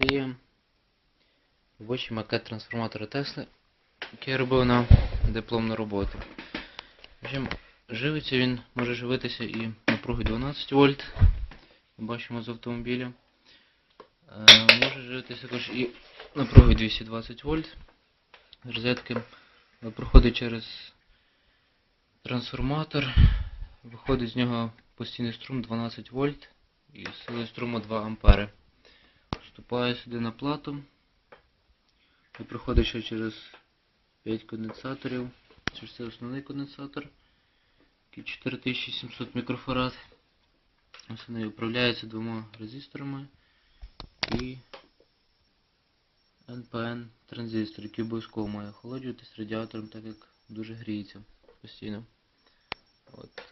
Це є робочий макет трансформатора Тесли, який я робив на дипломну роботу. Живиться він може живитися і напругою 12 вольт. Бачимо з автомобіля. Е, може живитися також і напругою 220 вольт. Розетки проходить через трансформатор. Виходить з нього постійний струм 12 вольт і силою струму 2 ампери. Вступає сюди на плату і проходить ще через 5 конденсаторів. Ж це основний конденсатор, який 4700 мікрофарад. Основний управляється двома резисторами і NPN транзистор, який обов'язково має охолоджуватись радіатором, так як дуже гріється постійно. От.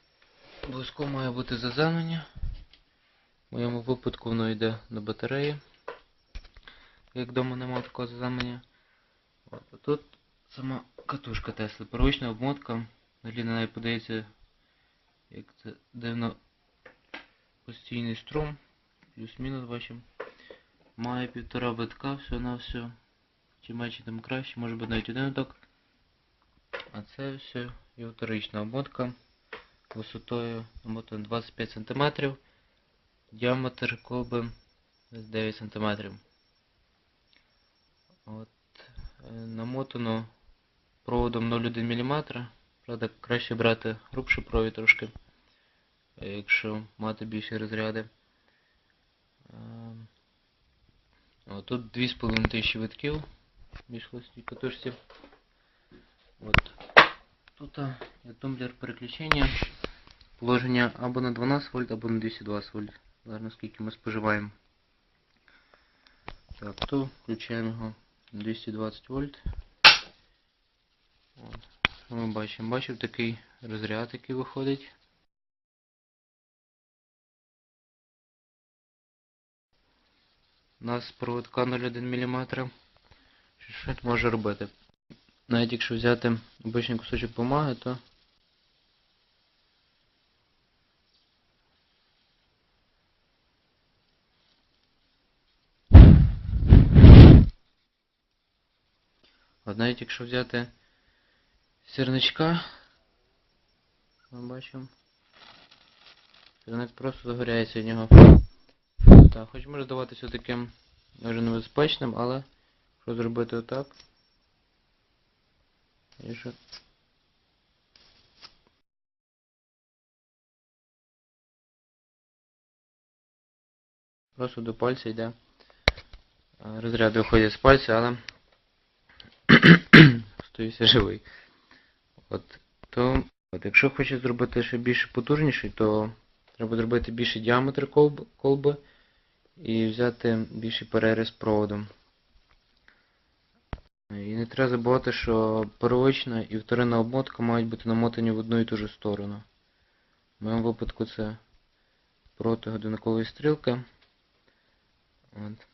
Обов'язково має бути заземлення. В моєму випадку воно йде на батареї. Як вдома немає такого заземлення. От. А тут сама катушка Тесли. Первична обмотка. Взагалі на неї подається як це дивно постійний струм. Плюс-мінус бачимо. Має півтора витка, все на все. Чим менше, тим краще, може бути навіть один виток. А це все є вторична обмотка висотою намотано 25 см, діаметр колби 9 см. От, е, намотано проводом 0,1 мм. Правда, краще брати грубший провід трошки, е, якщо мати більші розряди. Ем, О, тут 2500 витків більш холостій катушці. От. Тут тумблер переключення. Положення або на 12 вольт, або на 220 вольт. Залежно скільки ми споживаємо. Так, то включаємо його 220 вольт. От. Ми бачимо? Бачив такий розряд, який виходить. У нас проводка 0,1 мм. Що це може робити? Навіть якщо взяти обичний кусочок бумаги, то От навіть якщо взяти сірничка, ми бачимо, сірник просто загоряється в нього. Так, хоч може здаватися таким дуже небезпечним, але що зробити отак? І що? Просто до пальця йде. е, Розряд виходить з пальця, але стоїся живий. От, то, от, якщо хочеш зробити ще більш потужніший, то треба зробити більший діаметр колб- колби і взяти більший переріз проводом. І не треба забувати, що первична і вторинна обмотка мають бути намотані в одну і ту ж сторону. В моєму випадку це проти годинникової стрілки. От.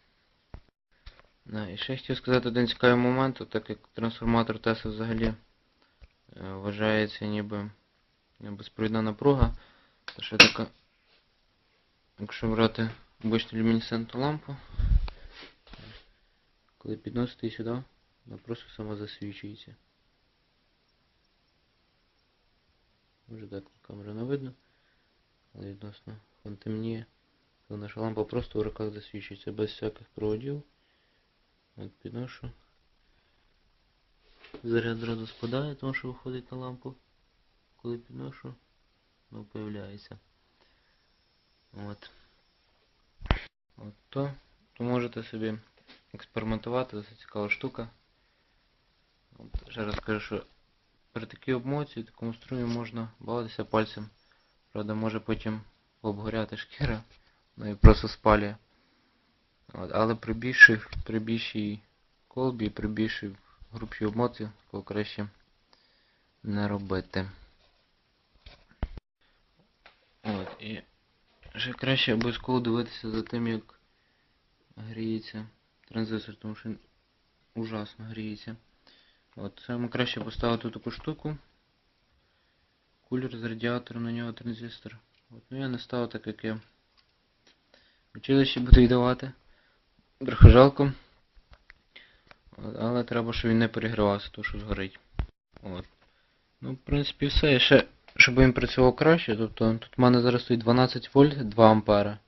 Да, і ще хотів сказати один цікавий момент, так як трансформатор Тесли взагалі е, вважається ніби безпровідна напруга, то ще така, якщо брати обичну люмінесцентну лампу, коли підносити її сюди, вона просто сама засвічується. Може так на камеру не видно, але відносно вон темніє, то наша лампа просто в руках засвічується без всяких проводів. От підношу. Заряд зразу спадає, тому що виходить на лампу. Коли підношу, воно появляється. От. От то, то можете собі експериментувати, це цікава штука. От, ще раз кажу, що при такій обмотці, такому струмі можна бавитися пальцем. Правда, може потім обгоряти шкіра, ну і просто спалює. От, але при більшій, при більшій колбі, при більшій грубшій обмотці, такого краще не робити. От, і ще краще обов'язково дивитися за тим, як гріється транзистор, тому що він ужасно гріється. От, саме краще поставити таку штуку. Кулер з радіатором на нього транзистор. От, ну я не ставив так, як я в училищі буду й давати. Трохи жалко. Але треба, щоб він не перегрівався, то що згорить. От. Ну, в принципі, все. І ще, щоб він працював краще, тобто тут в мене зараз стоїть 12 вольт 2 ампера.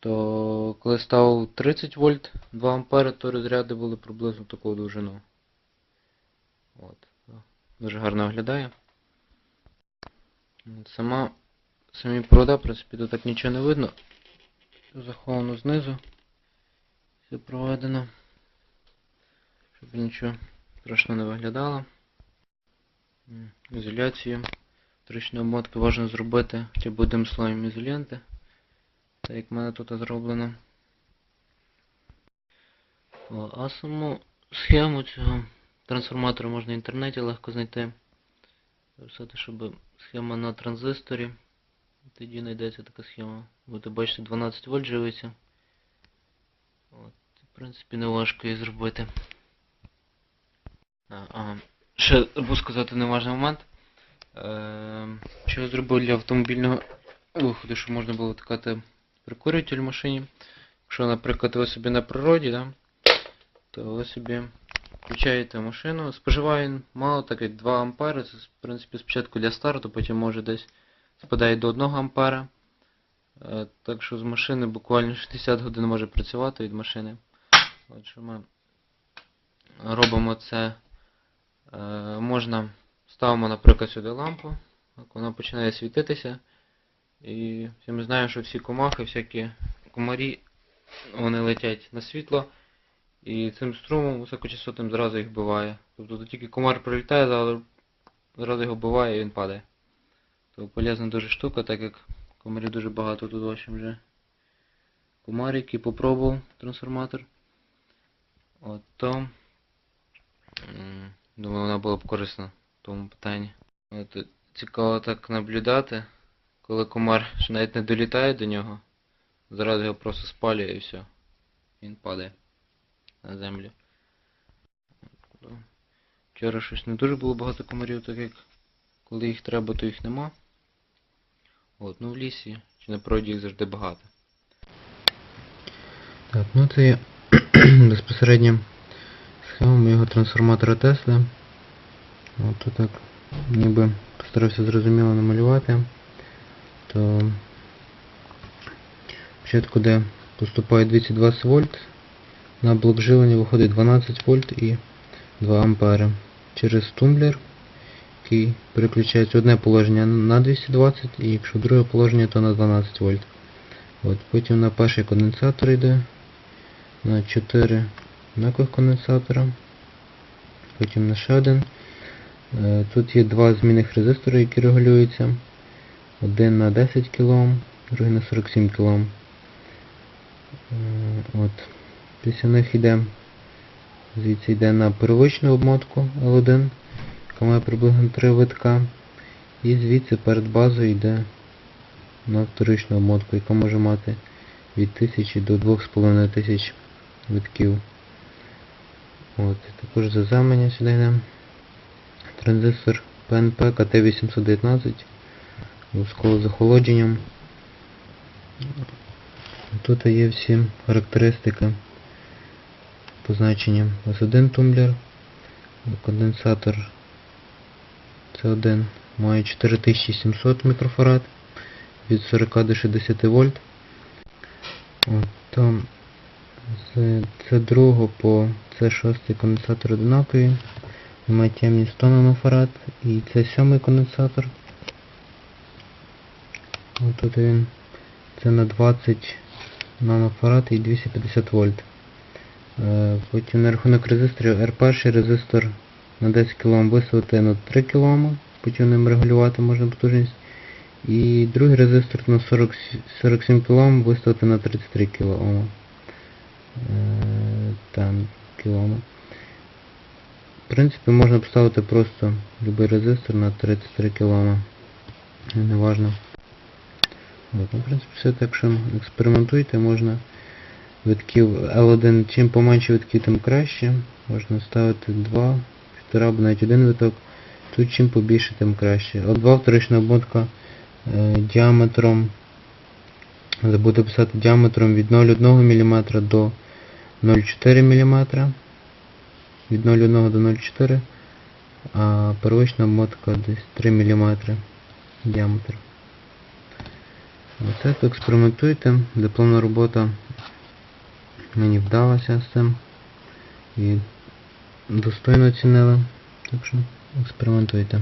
То коли став 30 вольт 2 ампера, то розряди були приблизно такого довжину. От. Дуже гарно виглядає. Сама, самі провода, в принципі, тут так нічого не видно. Заховано знизу. Все проведено. Щоб нічого страшно не виглядало. Ізоляцію. Вторичної обмотки можна зробити хоча б одним слоєм ізоленти. Так як в мене тут зроблено. А саму схему цього трансформатора можна в інтернеті легко знайти. Записати, щоб схема на транзисторі. Тоді знайдеться така схема. Будете бачите 12 вольт живиться. От, в принципі, не важко її зробити. А, ага. Ще забув сказати неважний момент. Е, що я зробив для автомобільного виходу, щоб можна було втикати прикурюватель в машині. Якщо, наприклад, ви собі на природі, да, то ви собі включаєте машину. Споживає він мало, так як 2 ампери. Це, в принципі, спочатку для старту, потім може десь спадає до 1 ампера. Е, Так що з машини буквально 60 годин може працювати від машини. От що ми робимо це. Е, Можна ставимо, наприклад, сюди лампу, вона починає світитися. І всі ми знаємо, що всі комахи, всякі комарі, вони летять на світло. І цим струмом високочастотним зразу їх вбиває. Тобто тут тільки комар прилітає, зразу його вбиває і він падає. То полезна дуже штука, так як комарів дуже багато тут в вже. Комарик і попробував трансформатор. От то. Думаю, вона була б корисна в тому питанні. От, цікаво так наблюдати, коли комар ще навіть не долітає до нього, зразу його просто спалює і все. Він падає на землю. Вчора щось не дуже було багато комарів, так як коли їх треба, то їх нема. От, ну в лісі чи на природі їх завжди багато. Так, ну це є безпосередньо схема моєго трансформатора Тесла. От тут так ніби постарався зрозуміло намалювати. То спочатку де поступає 220 вольт, на блок живлення виходить 12 вольт і 2 ампери. Через тумблер, який переключається одне положення на 220 і якщо друге положення, то на 12 вольт. От, потім на перший конденсатор йде на 4 однакових конденсатора. Потім на ще один. Е, Тут є два змінних резистори, які регулюються. Один на 10 кОм, другий на 47 кОм. Е, От. Після них йде, звідси йде на первичну обмотку L1, має приблизно 3 витка. І звідси перед базою йде на вторичну обмотку, яка може мати від 1000 до 2500 витків. От, також заземлення сюди йде. Транзистор PNP KT819 з захолодженням. Тут є всі характеристики позначення. Ось один тумблер, конденсатор C1 має 4700 мікрофарад від 40 до 60 вольт. От, там з C2 по C6 конденсатор однакові. Має темність 100 нанофарад і це сьомий конденсатор. Ось тут він. Це на 20 нанофарад і 250 вольт. Е, Потім на рахунок резисторів R1 резистор на 10 кОм виставити на 3 кОм, потім ним регулювати можна потужність. І другий резистор на 40, 47 кОм виставити на 33 кОм. Е, Там кОм. В принципі, можна поставити просто любий резистор на 33 кОм. Неважно. От, ну, в принципі, все так, що експериментуйте, можна витків L1, чим поменше витків, тим краще. Можна ставити 2, 1,5 або навіть один виток. Тут чим побільше, тим краще. От 2 вторична обмотка е, діаметром, забуду писати діаметром від 0,1 мм до 0,4 мм від 0,1 до 0,4 а первична обмотка десь 3 мм діаметр. Оце експериментуйте. Дипломна робота мені вдалася з цим і достойно оцінили. Так що експериментуйте.